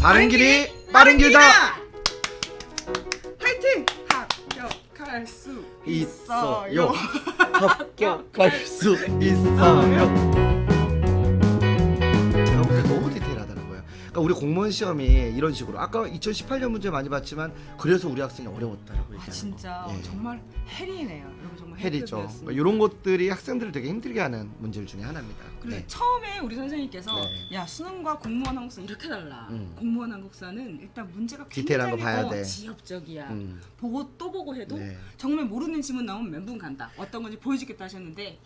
바른 길이 빠른 길다. 화이팅! 합격할 수 있어요. 있어요. 합격할 수 있어요. 그러니까 우리 공무원 시험이 이런 식으로 아까 2018년 문제 많이 봤지만 그래서 우리 학생이 어려웠다라고 아 얘기하는 진짜 거. 예. 정말 해리네요. 여러분 정말 헬이죠. 헬이었습니다. 이런 것들이 학생들을 되게 힘들게 하는 문제들 중에 하나입니다. 그리고 네. 처음에 우리 선생님께서 네. 야 수능과 공무원 한국사 이렇게 달라. 음. 공무원 한국사는 일단 문제가 디테일한 거 굉장히 봐야 어, 돼. 지엽적이야. 음. 보고 또 보고 해도 네. 정말 모르는 지문 나오면 멘붕 간다. 어떤 건지 보여주겠다 하셨는데 야,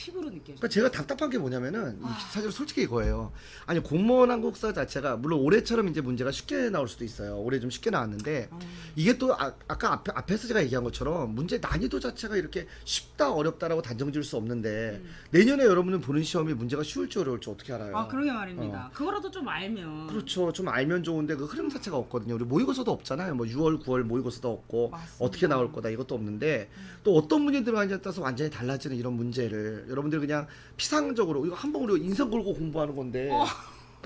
피부로 느껴져. 그러니까 제가 답답한 게 뭐냐면은 이 아. 사실 솔직히 이거예요. 아니 공무원 한국사 자체가 물론 올해처럼 이제 문제가 쉽게 나올 수도 있어요. 올해 좀 쉽게 나왔는데 어. 이게 또 아, 아까 앞에, 앞에서 제가 얘기한 것처럼 문제 난이도 자체가 이렇게 쉽다 어렵다라고 단정 지을 수 없는데 음. 내년에 여러분은 보는 시험이 문제가 쉬울지 어려울지 어떻게 알아요? 아 그러게 말입니다. 그거라도 좀 알면. 그렇죠. 좀 알면 좋은데 그 흐름 자체가 없거든요. 우리 모의고사도 없잖아요. 뭐 6월, 9월 모의고사도 없고 맞습니다. 어떻게 나올 거다 이것도 없는데 또 어떤 문제 들어가냐에 따라서 완전히 달라지는 이런 문제를 여러분들 그냥 피상적으로 이거 한 번 우리 인생 걸고 공부하는 건데 어.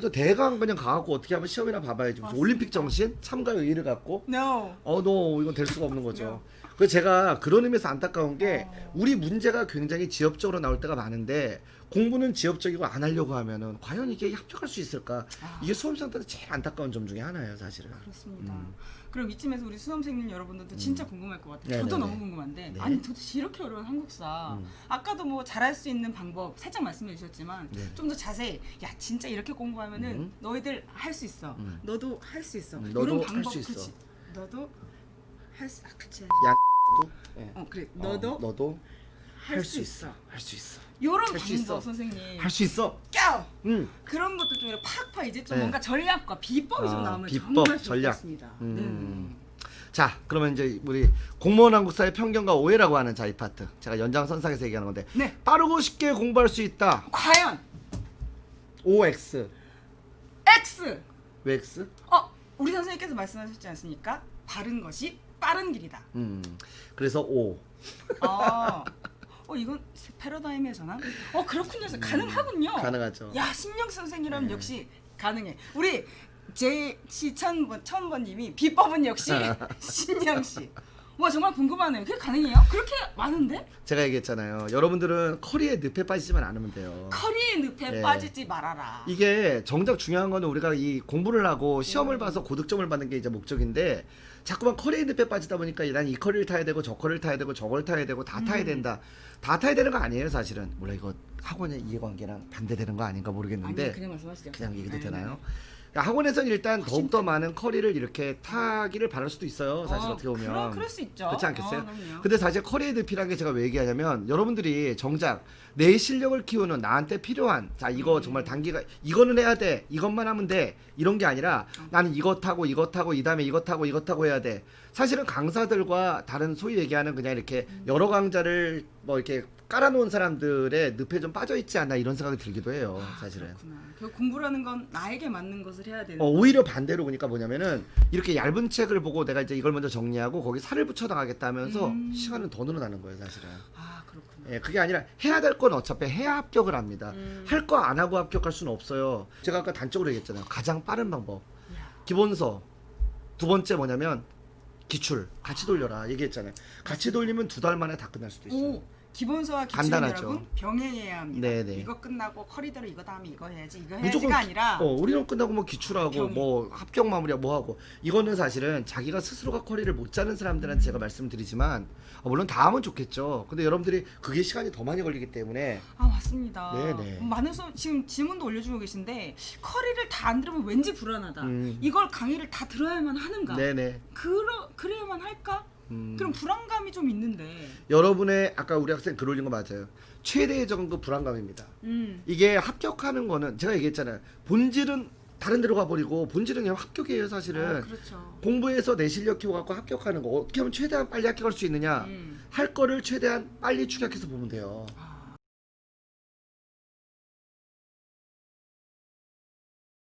또 대강 그냥 가갖고 어떻게 하면 시험이나 봐봐야지 무슨 맞습니다. 올림픽 정신 참가 의의를 갖고 No. 어너 이건 될 수가 없는 거죠. 그래서 제가 그런 의미에서 안타까운 게 어. 우리 문제가 굉장히 지엽적으로 나올 때가 많은데 공부는 지엽적이고 안 하려고 하면은 과연 이게 합격할 수 있을까? 아. 이게 수험생한테 제일 안타까운 점 중에 하나예요, 사실은. 그렇습니다. 음. 그럼 이쯤에서 우리 수험생님 여러분들도 진짜 궁금할 것 같아요. 네, 저도 네, 너무 네. 궁금한데 네. 아니 도대체 이렇게 어려운 한국사 음. 아까도 뭐 잘할 수 있는 방법 살짝 말씀해 주셨지만 네. 좀더 자세히 야 진짜 이렇게 공부하면은 음. 너희들 할 수 있어. 음. 너도 할 수 있어. 음, 이런 너도 할 방법 수 있어. 그치? 너도 할수 아, 그치. 또 예. 어 그래 너도 어, 너도 할 수 있어. 할 수 있어. 요런 할수 방법. 선생님. 할 수 있어. 껴! 응. 그런 것도 좀 이렇게 팍팍 이제 좀 네. 뭔가 전략과 비법이 좀 아, 나오면 비법, 정말 전략. 같습니다. 음. 네. 자, 그러면 이제 우리 공무원 한국사의 편견과 오해라고 하는 자 이 파트. 제가 연장선상에서 얘기하는 건데 네. 빠르고 쉽게 공부할 수 있다. 과연 OX. X 왜 X? 어 우리 선생님께서 말씀하셨지 않습니까? 바른 것이 빠른 길이다. 음. 그래서 O. 아, 어 이건 패러다임의 전환? 어 그렇군요. 가능하군요. 음, 가능하죠. 야 신영 선생이라면 네. 역시 가능해. 우리 제시 천번 천번님이 비법은 역시 신영 씨. 와 정말 궁금하네요. 그게 가능해요? 그렇게 많은데 제가 얘기했잖아요. 여러분들은 커리에 늪에 빠지지만 않으면 돼요. 커리의 늪에 네. 빠지지 말아라. 이게 정작 중요한 거는 우리가 이 공부를 하고 시험을 음. 봐서 고득점을 받는 게 이제 목적인데 자꾸만 늪에 빠지다 보니까 난 이 커리를 타야 되고 저 커리를 타야 되고 저걸 타야 되고 다 타야 음. 된다. 다 타야 되는 거 아니에요, 사실은. 몰라 이거 학원의 이해관계랑 반대되는 거 아닌가 아니 모르겠는데 그냥 말씀하시죠. 그냥 얘기도 네, 되나요? 네. 그러니까 학원에서는 일단 훨씬 더욱더 많은 커리를 이렇게 타기를 바랄 수도 있어요. 사실 어, 어, 떻게 보면. 그럴, 그럴 수 있죠. 그렇지 않겠어요? 어, 그럼요. 근데 사실 커리에 늪이라는 게 제가 왜 얘기하냐면 여러분들이 정작 내 실력을 키우는 나한테 필요한 자 이거 음. 정말 단기가 이거는 해야 돼 이것만 하면 돼 이런 게 아니라 어. 나는 이것 하고 이것 하고 이 다음에 이것 하고 이것 하고 해야 돼 사실은 강사들과 다른 소위 얘기하는 그냥 이렇게 음. 여러 강좌를 뭐 이렇게 깔아놓은 사람들의 늪에 좀 빠져 있지 않나 이런 생각이 들기도 해요 아, 사실은 그렇구나. 그 공부라는 건 나에게 맞는 것을 해야 되는. 어, 오히려 반대로 보니까 뭐냐면은 이렇게 얇은 책을 보고 내가 이제 이걸 먼저 정리하고 거기 살을 붙여 나가겠다 하면서 음. 시간은 더 늘어나는 거예요 사실은 아 그렇구나. 예, 그게 아니라 해야 될 건 어차피 해야 합격을 합니다. 음. 할 거 안 하고 합격할 수는 없어요. 제가 아까 단적으로 얘기했잖아요. 가장 빠른 방법. 야. 기본서. 두 번째 뭐냐면 기출. 같이 돌려라. 얘기했잖아요. 같이 돌리면 두 달 만에 다 끝날 수도 있어요. 오 기본서와 기출은 간단하죠. 여러분 병행해야 합니다. 네네. 이거 끝나고 커리더로 이거 다음에 이거 해야지 이거 해야지가 기- 아니라 어, 우리는 끝나고 뭐 기출하고 병행. 뭐 합격 마무리야 뭐 하고 이거는 사실은 자기가 스스로가 커리를 못 짜는 사람들한테 제가 말씀드리지만 어, 물론 다 하면 좋겠죠. 근데 여러분들이 그게 시간이 더 많이 걸리기 때문에 아 맞습니다. 네네. 많은 수 지금 질문도 올려주고 계신데 커리를 다 안 들으면 왠지 불안하다. 음. 이걸 강의를 다 들어야만 하는가? 네네. 그러 그래야만 할까? 음. 그럼 불안감이 좀 있는데. 여러분의 아까 우리 학생 글 올린 거 맞아요. 최대의 정도 불안감입니다. 음. 이게 합격하는 거는 제가 얘기했잖아요. 본질은 다른 데로 가버리고 본질은 그냥 합격이에요 사실은. 아, 그렇죠. 공부해서 내 실력 키워갖고 합격하는 거 어떻게 하면 최대한 빨리 합격할 수 있느냐 음. 할 거를 최대한 빨리 축약해서 보면 돼요. 아